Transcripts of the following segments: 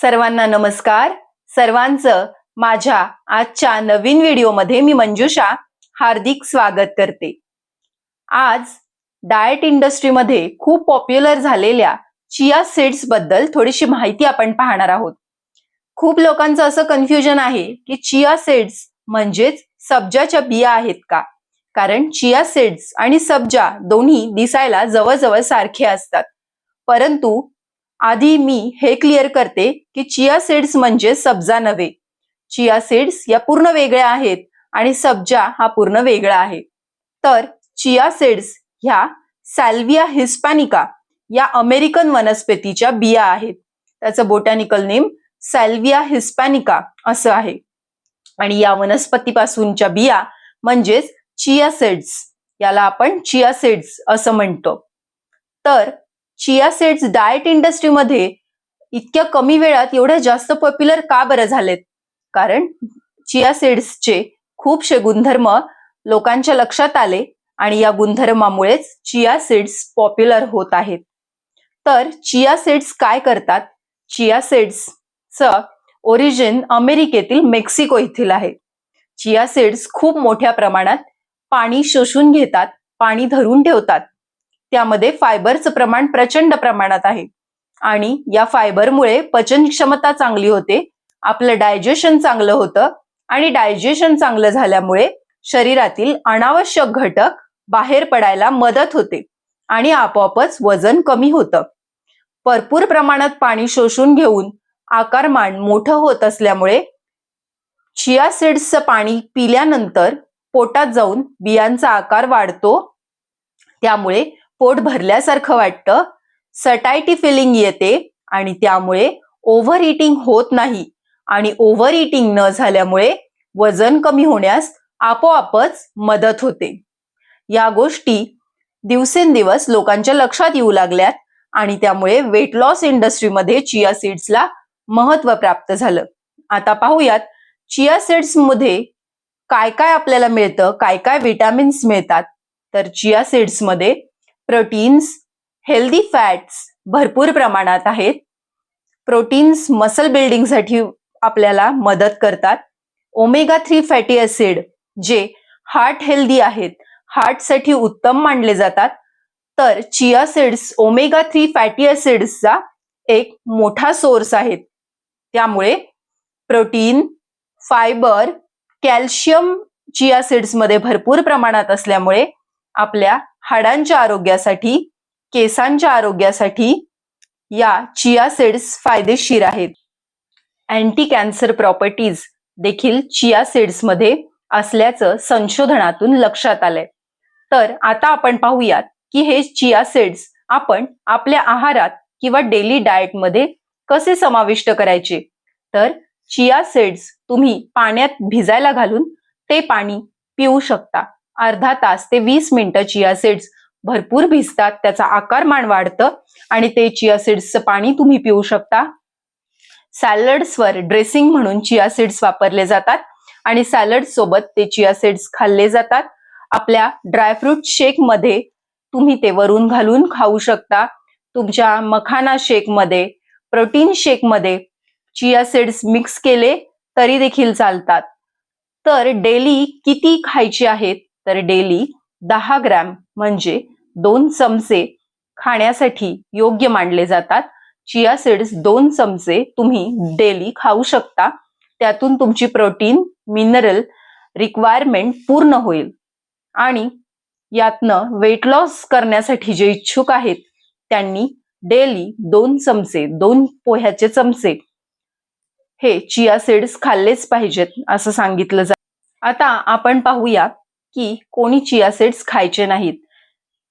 सर्वांना नमस्कार. सर्वांचं माझ्या आजच्या नवीन व्हिडिओमध्ये मी मंजुषा हार्दिक स्वागत करते. आज डाएट इंडस्ट्रीमध्ये खूप पॉप्युलर झालेल्या चिया सीड्सबद्दल थोडीशी माहिती आपण पाहणार आहोत. खूप लोकांचं असं कन्फ्युजन आहे की चिया सीड्स म्हणजेच सब्जाच्या बिया आहेत का? कारण चिया सीड्स आणि सब्जा दोन्ही दिसायला जवळजवळ सारखे असतात. परंतु आधी मी हे क्लिअर करते की चिया सीड्स म्हणजे सब्जा नव्हे. चिया सीड्स या पूर्ण वेगळ्या आहेत आणि सब्जा हा पूर्ण वेगळा आहे. तर चिया सीड्स ह्या सॅल्विया हिस्पॅनिका या अमेरिकन वनस्पतीच्या बिया आहेत. त्याचं बोटॅनिकल नेम सॅल्विया हिस्पॅनिका असं आहे. आणि या वनस्पतीपासूनच्या बिया म्हणजेच चिया सीड्स याला आपण चिया सीड्स असं म्हणतो. तर चिया सीड्स डाएट इंडस्ट्रीमध्ये इतक्या कमी वेळात एवढ्या जास्त पॉप्युलर का बरं झालेत? कारण चिया सीड्सचे खूपशे गुणधर्म लोकांच्या लक्षात आले आणि या गुणधर्मामुळेच चिया सीड्स पॉप्युलर होत आहेत. तर चिया सीड्स काय करतात? चिया सीड्सचं ओरिजिन अमेरिकेतील मेक्सिको येथील आहे. चिया सीड्स खूप मोठ्या प्रमाणात पाणी शोषून घेतात पाणी धरून ठेवतात. त्यामध्ये फायबरचं प्रमाण प्रचंड प्रमाणात आहे. आणि या फायबरमुळे पचन क्षमता चांगली होते आपलं डायजेशन चांगलं होतं आणि डायजेशन चांगलं झाल्यामुळे शरीरातील अनावश्यक घटक बाहेर पडायला मदत होते आणि आपोआपच वजन कमी होतं. भरपूर प्रमाणात पाणी शोषून घेऊन आकारमान मोठं होत असल्यामुळे चिया सीड्सचं पाणी पिल्यानंतर पोटात जाऊन बियांचा आकार वाढतो. त्यामुळे पोट भरल्यासारखं वाटतं. सटायटी फिलिंग येते आणि त्यामुळे ओव्हर इटिंग होत नाही आणि ओव्हर इटिंग न झाल्यामुळे वजन कमी होण्यास आपोआपच मदत होते. या गोष्टी दिवसेंदिवस लोकांच्या लक्षात येऊ लागल्यात आणि त्यामुळे वेट लॉस इंडस्ट्रीमध्ये चिया सीड्सला महत्त्व प्राप्त झालं. आता पाहूयात चिया सीड्समध्ये काय काय आपल्याला मिळतं काय काय विटॅमिन्स मिळतात. तर चिया सीड्समध्ये प्रोटीन्स हेल्दी फॅट्स भरपूर प्रमाणात आहेत. प्रोटीन्स मसल बिल्डिंगसाठी आपल्याला मदत करतात. ओमेगा थ्री फॅटी ऍसिड जे हार्ट हेल्दी आहेत हार्टसाठी उत्तम मानले जातात. तर chia seeds omega three fatty ऍसिड्सचा एक मोठा सोर्स आहेत. त्यामुळे प्रोटीन फायबर कॅल्शियम चिया सीड्समध्ये भरपूर प्रमाणात असल्यामुळे आपल्या हाडांच्या आरोग्यासाठी केसांच्या आरोग्यासाठी या चिया सीड्स फायदेशीर आहेत. अँटी कॅन्सर प्रॉपर्टीज देखील चिया सीड्समध्ये असल्याचं संशोधनातून लक्षात आलंय. तर आता आपण पाहूयात की हे चिया सीड्स आपण आपल्या आहारात किंवा डेली डाएटमध्ये कसे समाविष्ट करायचे? तर चिया सीड्स तुम्ही पाण्यात भिजायला घालून ते पाणी पिऊ शकता. अर्धा तास ते वीस मिनिटं चिया सीड्स भरपूर भिजतात त्याचा आकारमान वाढतं आणि ते चिया सीड्सचं पाणी तुम्ही पिऊ शकता. सॅलड्सवर ड्रेसिंग म्हणून चिया सीड्स वापरले जातात आणि सॅलड सोबत ते चिया सीड्स खाल्ले जातात. आपल्या ड्रायफ्रूट शेकमध्ये तुम्ही ते वरून घालून खाऊ शकता. तुमच्या मखाना शेकमध्ये प्रोटीन शेकमध्ये चिया सीड्स मिक्स केले तरी देखील चालतात. तर डेली किती खायचे आहेत? तर डेली दहा ग्रॅम म्हणजे दोन चमचे खाण्यासाठी योग्य मानले जातात. चिया सीड्स दोन चमचे तुम्ही डेली खाऊ शकता. त्यातून तुमची प्रोटीन मिनरल रिक्वायरमेंट पूर्ण होईल. आणि यातनं वेट लॉस करण्यासाठी जे इच्छुक आहेत त्यांनी डेली दोन चमचे दोन पोह्याचे चमचे हे चिया सीड्स खाल्लेच पाहिजेत असं सांगितलं जा आता आपण पाहूया की कोणी चिया सीड्स खायचे नाहीत.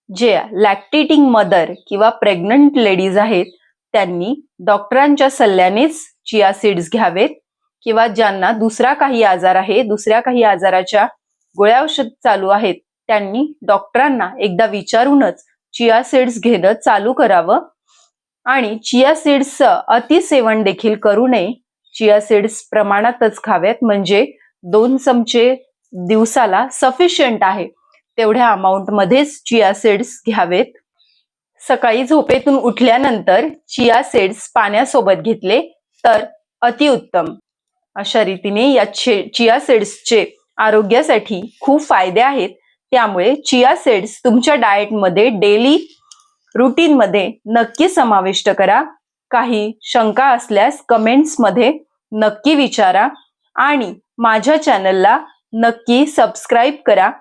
जे लॅक्टेटिंग मदर किंवा प्रेग्नंट लेडीज आहेत त्यांनी डॉक्टरांच्या सल्ल्यानेच चिया सीड्स घ्यावेत किंवा ज्यांना दुसरा काही आजार आहे दुसऱ्या काही आजाराच्या गोळ्या औषध चालू आहेत त्यांनी डॉक्टरांना एकदा विचारूनच चिया सीड्स घेणं चालू करावं. आणि चिया सीड्सचं अतिसेवन देखील करू नये. चिया सीड्स प्रमाणातच खाव्यात म्हणजे दोन चमचे दिवसाला सफिशियंट आहे. तेवढ्या अमाऊंटमध्येच चिया सीड्स घ्यावेत. सकाळी झोपेतून उठल्यानंतर चिया सीड्स पाण्यासोबत घेतले तर अतिउत्तम. अशा रीतीने या चिया सीड्सचे आरोग्यासाठी खूप फायदे आहेत. त्यामुळे चिया सीड्स तुमच्या डाएटमध्ये डेली रुटीनमध्ये नक्की समाविष्ट करा. काही शंका असल्यास कमेंट्समध्ये नक्की विचारा. आणि माझ्या चॅनलला नक्की सबस्क्राईब करा.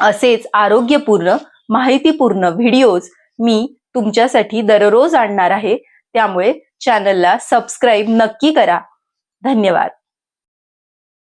असेच आरोग्यपूर्ण माहितीपूर्ण व्हिडिओज मी तुमच्यासाठी दररोज आणणार आहे. त्यामुळे चॅनलला सबस्क्राईब नक्की करा. धन्यवाद.